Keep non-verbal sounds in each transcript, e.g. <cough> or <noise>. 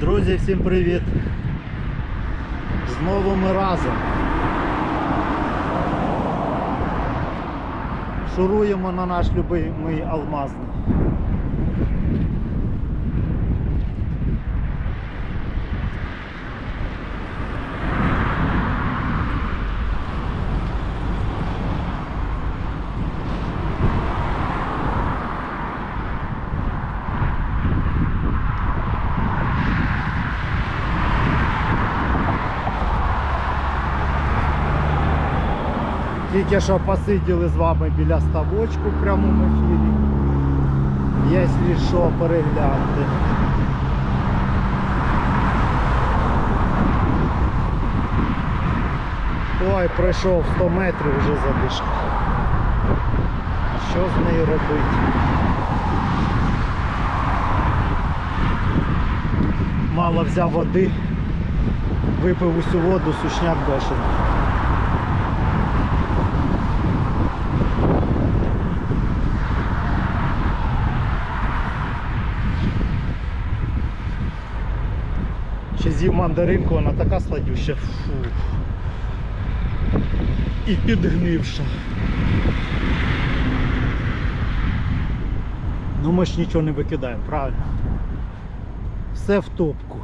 Друзі, всім привіт! Знову ми разом. Шуруємо на наш любимий алмазний. Тільки що посиділи з вами біля ставочку в прямому ефірі. Якщо що, перегляньте. Ой, пройшов 100 метрів вже задишка. Що з нею робити? Мало взяв води, випив усю воду, сушняк бешений. З'їв мандаринку, вона така сладюща. Фу. І підгнивша. Ну ми ж нічого не викидаємо, правильно? Все в топку.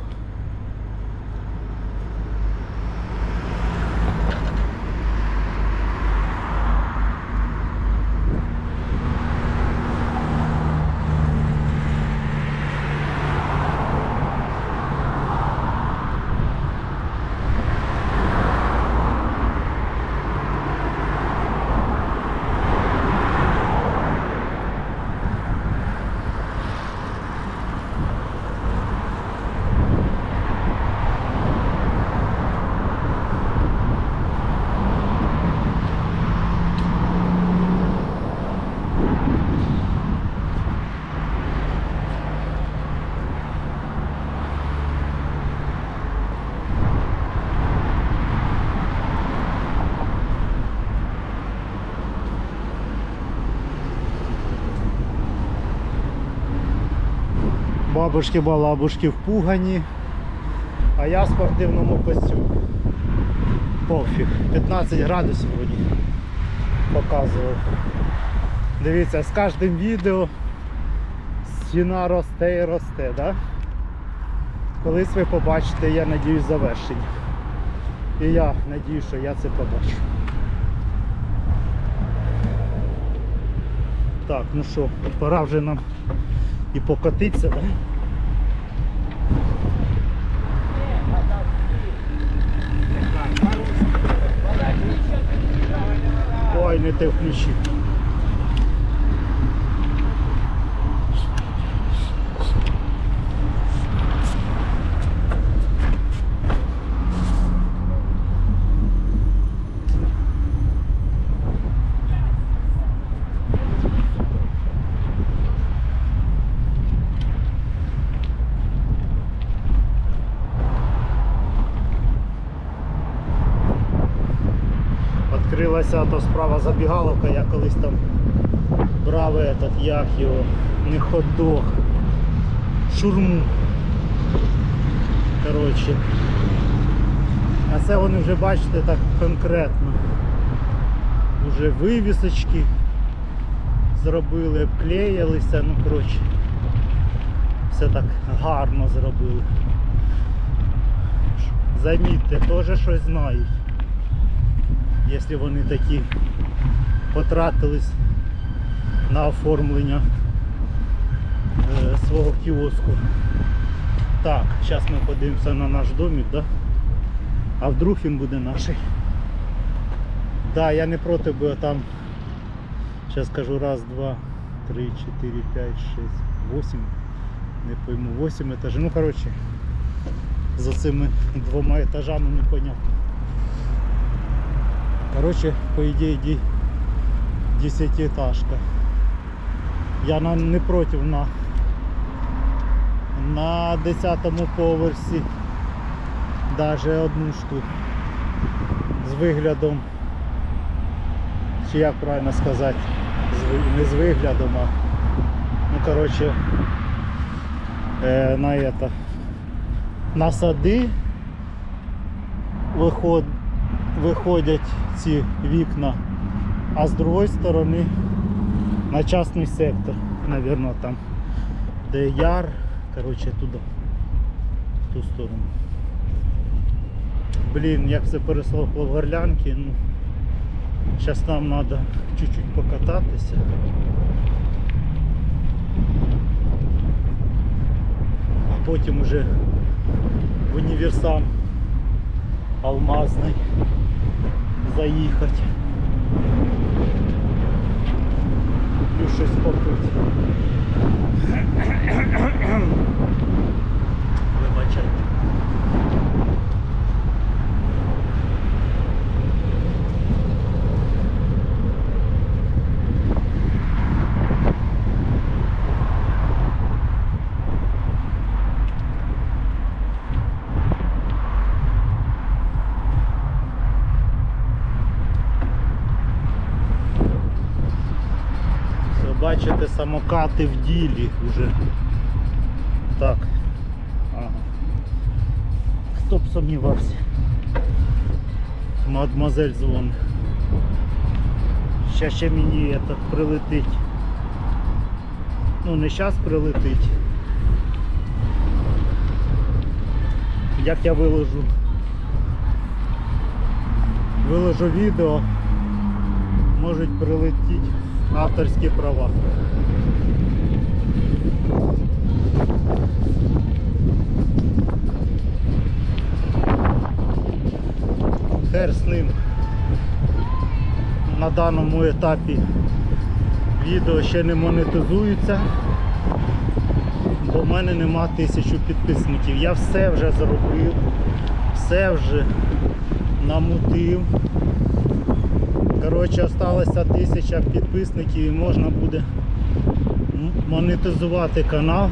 Бабушки балабушки впугані, а я в спортивному костюмі. Пофіг. 15 градусів сьогодні показував. Дивіться, з кожним відео стіна росте і росте, да? Колись ви побачите, я надіюсь, завершення. І я надію, що я це побачу. Так, ну що, пора вже нам і покотитися, да? Ой, не те Відкрилася то справа забігаловка, я колись там брав этот, як його, не хот-дог, шурму. Коротше. А це вони вже бачите так конкретно. Уже вивісочки зробили, обклеїлися, ну коротше. Все так гарно зробили. Замітьте, теж щось знають якщо вони такі потратились на оформлення е, свого кіоску. Так, зараз ми подивимося на наш домик, да? а вдруг він буде наш. Да, я не проти, бо там, зараз скажу, раз, два, три, чотири, п'ять, шість, восемь, не пойму, восемь етажів. Ну коротше, за цими двома етажами непонятно. Короче, по идее, ди- десятиэтажка. Я на, не проти на, на 10 поверсі даже одну штуку з виглядом, чи як правильно сказати, не з виглядом, а ну коротше е, на это на сади виход, виходять ці вікна, а з другої сторони на частний сектор, Навірно, там, де яр, коротше, туди, в ту сторону. Блін, як все пересохло в горлянки, ну, зараз нам треба чуть-чуть покататися. А потім уже в універсам алмазний заїхати. Куплю щось попити. Вибачайте. Бачите, самокати в ділі вже. Так. Ага. Хто б сумнівався? Мадмазель дзвонить. Ще ще мені это прилетить. Ну не зараз прилетить. Як я виложу? Виложу відео, можуть прилетіти авторські права. Хер з ним на даному етапі відео ще не монетизується, бо в мене нема тисячу підписників. Я все вже зробив, все вже намутив. Коротше, осталося тисяча підписників і можна буде монетизувати канал.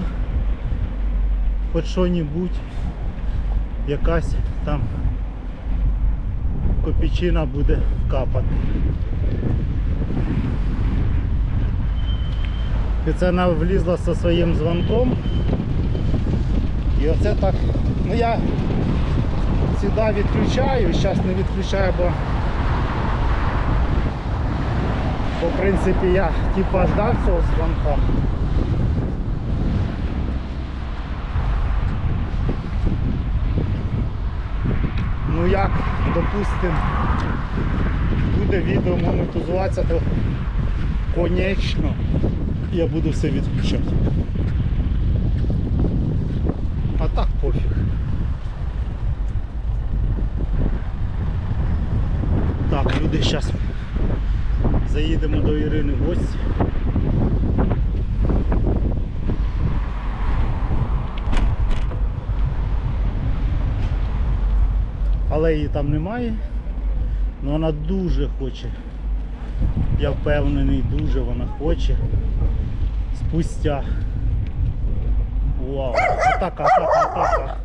Хоч що-небудь, якась там копійчина буде капати. І це вона влізла зі своїм дзвонком. І оце так. Ну я завжди відключаю, зараз не відключаю, бо Бо, в принципі, я типа ждав цього дзвонка. Ну як, допустим, буде відео монетизуватися, то конечно я буду все відключати. А так пофіг. Так, люди зараз Заїдемо до Ірини в гості. Але її там немає. але вона дуже хоче. Я впевнений, дуже вона хоче. Спустя. Вау! Атака, атака, атака.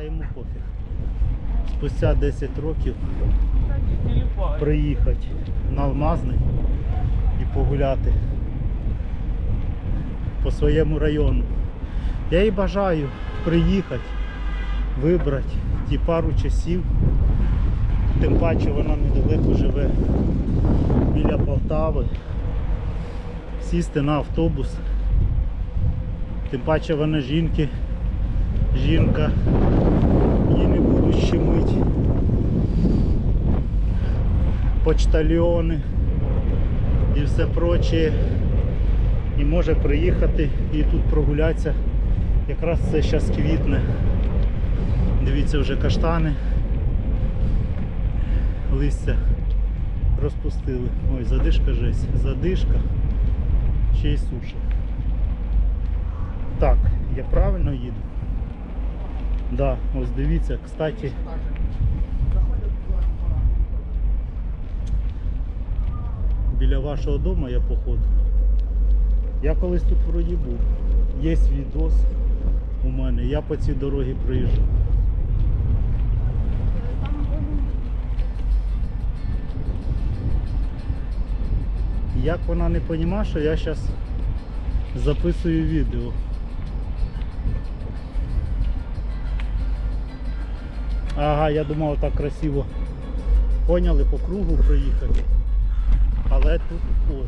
Та йому пофіг. Спустя 10 років приїхати на Алмазний і погуляти по своєму району. Я їй бажаю приїхати, вибрати ті пару часів. Тим паче вона недалеко живе біля Полтави. Сісти на автобус. Тим паче вона жінки, жінка, її не будуть щемить почтальони і все проче. І може приїхати і тут прогулятися. Якраз це зараз квітне. Дивіться вже каштани. Листя розпустили. Ой, задишка жесть. Задишка. Ще й суша. Так, я правильно їду? Да, ось дивіться, кстати. біля вашого дому я походу. Я колись тут вроді був. Є відос у мене, я по цій дорогі проїжджав. Як вона не розуміє, що я зараз записую відео. Ага, я думав так красиво. Поняли по кругу проїхати. Але тут ой.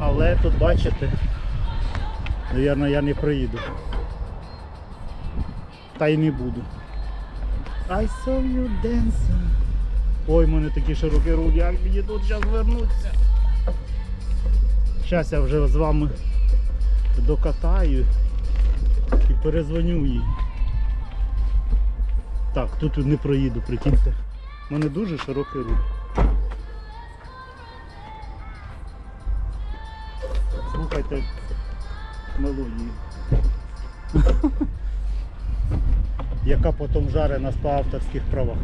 Але тут бачите, Навірно, я не проїду. Та й не буду. I saw you dancing. Ой, в мене такі широкі руль, як мені тут зараз вернуться. Зараз я вже з вами докатаю і перезвоню їй. Так, тут не проїду, прикиньте. У мене дуже широкий руль. Слухайте мелодію. <laughs> Яка потім жаре нас по авторських правах.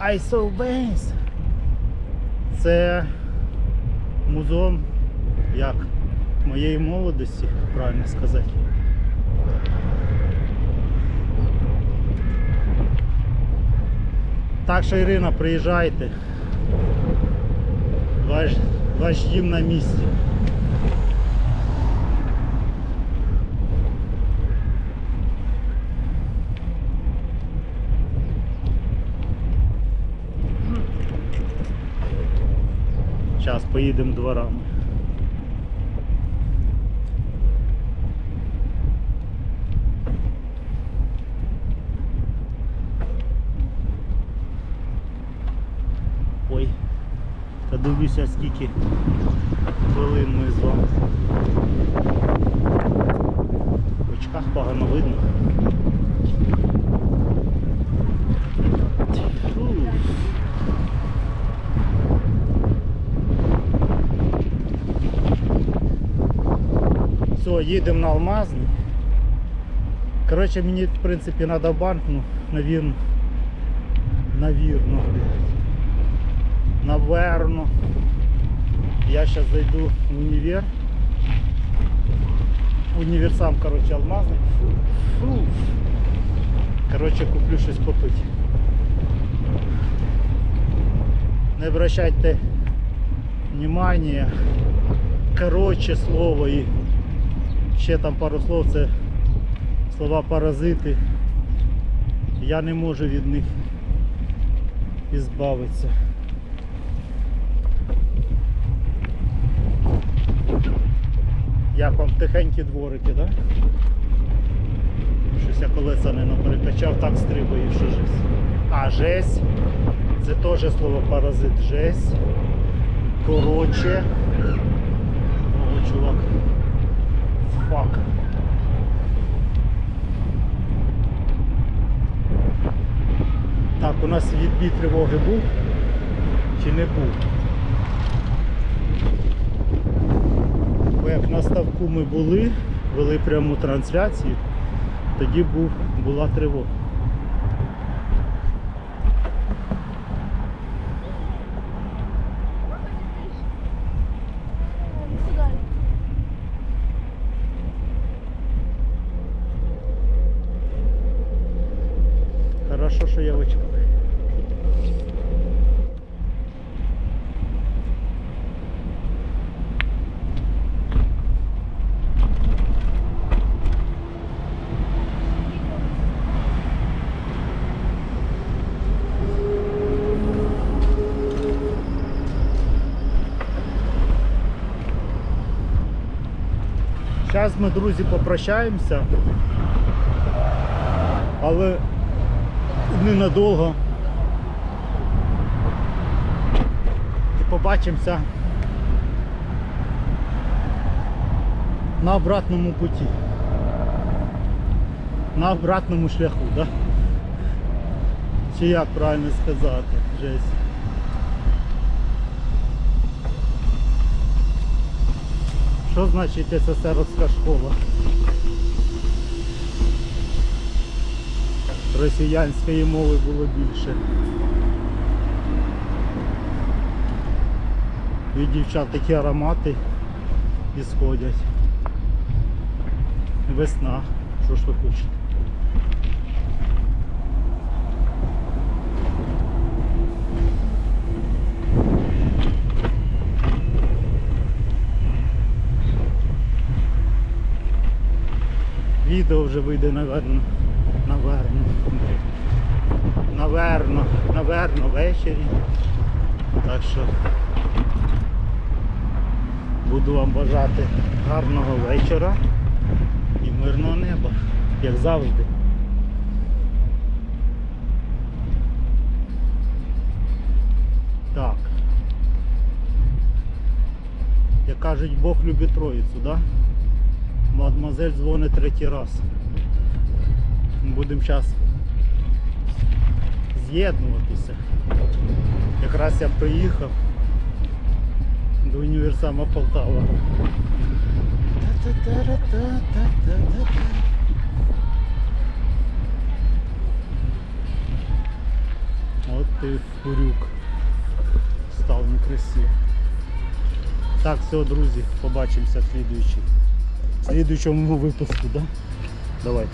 I saw bass. Це музон як моєї молодості, правильно сказати. Так що Ірина, приїжджайте. Ваш, ваш дім на місці. Зараз поїдемо дворами. Ой, та дивлюся скільки хвилин ми з вами. В очках погано видно. Все, їдемо на Алмазний. Коротше, мені в принципі треба банк, ну, навірно. Навірно. Наверно. Я зараз зайду в універ. Універсам, коротше, алмазний. Фу. Коротше, куплю щось попити. Не обращайте внимания. Коротше слово і ще там пару слов це слова паразити. Я не можу від них ізбавитися. Як вам тихенькі дворики, так? Щось я колеса не наперекачав, так стрибаю, що жесть. А жесть. Це теж слово паразит жесть. Коротше. Ого, чувак. Фак. Так, у нас відбій тривоги був чи не був? Бо як на ставку ми були, вели пряму трансляцію, тоді був, була тривога. Хорошо, що я в. Зараз ми, друзі, попрощаємося. Але ненадовго. Побачимося на обратному путі. На обратному шляху, да? Чи як правильно сказати? Жесть. Що значить СССРська школа? Росіянської мови було більше. Від дівчат такі аромати ісходять. Весна. Що ж ви хочете? Відео вже вийде, наверно, наверно, наверно, наверно, ввечері. Так що буду вам бажати гарного вечора і мирного неба, як завжди. Так. Як кажуть, Бог любить троїцю, да? Мадемуазель дзвонить третій раз. Будемо зараз з'єднуватися. Якраз я приїхав до універсама Полтава. От ти фурюк. Став некрасиво. Так, все, друзі, побачимося в слідуючій. В слідуючому да? Давайте.